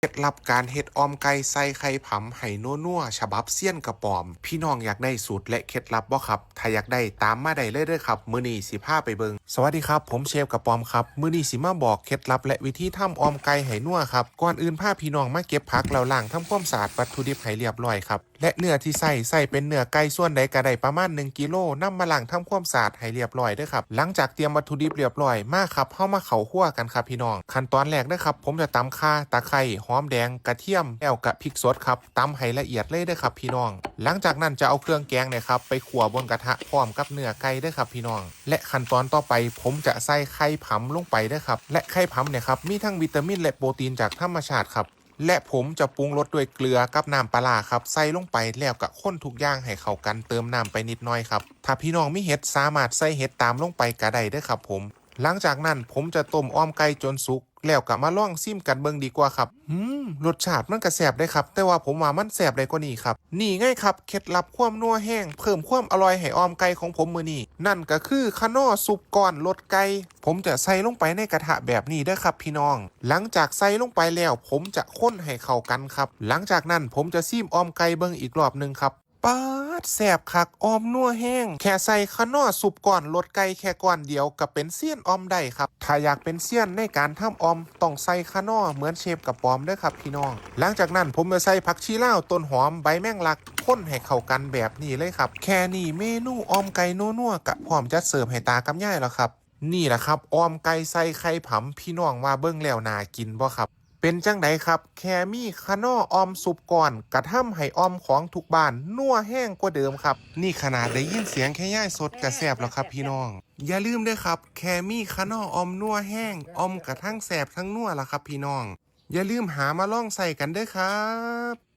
เคล็ดลับการเฮ็ดออมไก่ใส่ไข่ผำให้นัวๆฉบับเซียนกระป๋อม พี่น้องอยากได้สูตรและเคล็ดลับบ่ครับ ถ้าอยากได้ตามมาได้เลยเด้อครับ มื้อนี้สิพาไปเบิงสวัสดีครับ ผมเชฟกระป๋อมครับ มื้อนี้สิมาบอกเคล็ดลับและวิธีทำออมไก่ให้นัวครับ ก่อนอื่นพาพี่น้องมาเก็บผักแล้วล้างทำความสะอาดวัตถุดิบให้เรียบร้อยครับและเนื้อที่ใส่ใส่เป็นเนื้อไก่ส่วนใดก็ได้ประมาณ1กิโลนำมาล้างทำความสะอาดให้เรียบร้อยเด้อครับ หลังจากเตรียมวัตถุดิบเรียบร้อยมาครับเฮามาเข้าคั่วกันครับพี่น้องขั้นตอนแรกเด้อครับ ผมจะตำข่าตะไคร้หอมแดงกระเทียมแล้วกะพริกสดครับตำให้ละเอียดเลยเด้อครับพี่น้อง หลังจากนั้นจะเอาเครื่องแกงเนี่ยครับไปขั่วบนกระทะพร้อมกับเนื้อไก่เด้อครับพี่น้อง และขั้นตอนต่อไปผมจะใส่ไข่ผำลงไปเด้อครับและไข่ผำเนี่ยครับมีทั้งวิตามินและโปรตีนจากธรรมชาติครับและผมจะปรุงรสด้วยเกลือกับน้ำปลาครับ ใส่ลงไปแล้วก็ข้นทุกอย่างให้เข้ากันเติมน้ำไปนิดหน่อยครับ ถ้าพี่น้องมีเห็ดสามารถใส่เห็ดตามลงไปก็ได้เด้อครับผม หลังจากนั้นผมจะต้มอ้อมไก่จนสุกแล้วก็มาล่องซิมกันเบิ่งดีกว่าครับอืมรสชาติมันก็แสบได้ครับ แต่ว่าผมว่ามันแสบได้กว่านี้ครับ นี่ไงครับ เคล็ดลับความนัวแห้ง เพิ่มความอร่อยให้อ้อมไก่ของผมมือนี้ นั่นก็คือคานอซุปก้อนรสไก่ ผมจะใส่ลงไปในกระทะแบบนี้เด้ครับพี่น้อง หลังจากใส่ลงไปแล้ว ผมจะค้นให้เข้ากันครับ หลังจากนั้นผมจะซีมอ้อมไก่เบิ่งอีกรอบหนึ่งครับ ปาดแสบคักออมนัวแห้ง แค่ใส่ขานอสุปก่อนลดไก่แค่ก้อนเดียวกับเป็นเซียนออมได้ครับ ถ้าอยากเป็นเซียนในการทำออมต้องใส่ขานอเหมือนเชฟกับปอมเด้วยครับพี่น้อง หลังจากนั้นผมจะใส่ผักชีลาวต้นหอมใบแมงลักข้นให้เข้ากันแบบนี้เลยครับ แค่นี้เมนูออมไก่นัวๆกะพร้อมจะเสิร์ฟให้ตากับย่ายแล้วครับนี่แหละครับออมไก่ใส่ไข่ผำพี่น้องว่าเบิ้งแล้วนากินบ่ครับ เป็นจังไดครับ แคมีขานอออมสุปก่อนกระทำให้ออมของทุกบ้านนัวแห้งกว่าเดิมครับ นี่ขนาดได้ยินเสียงแค่ย่ายสดกระแสบแล้วครับพี่น้อง อย่าลืมด้วยครับ แคมีขานอออมนัวแห้งออมกระทั่งแสบทั้งนัวละครับพี่น้อง อย่าลืมหามาล่องใส่กันด้วยครับ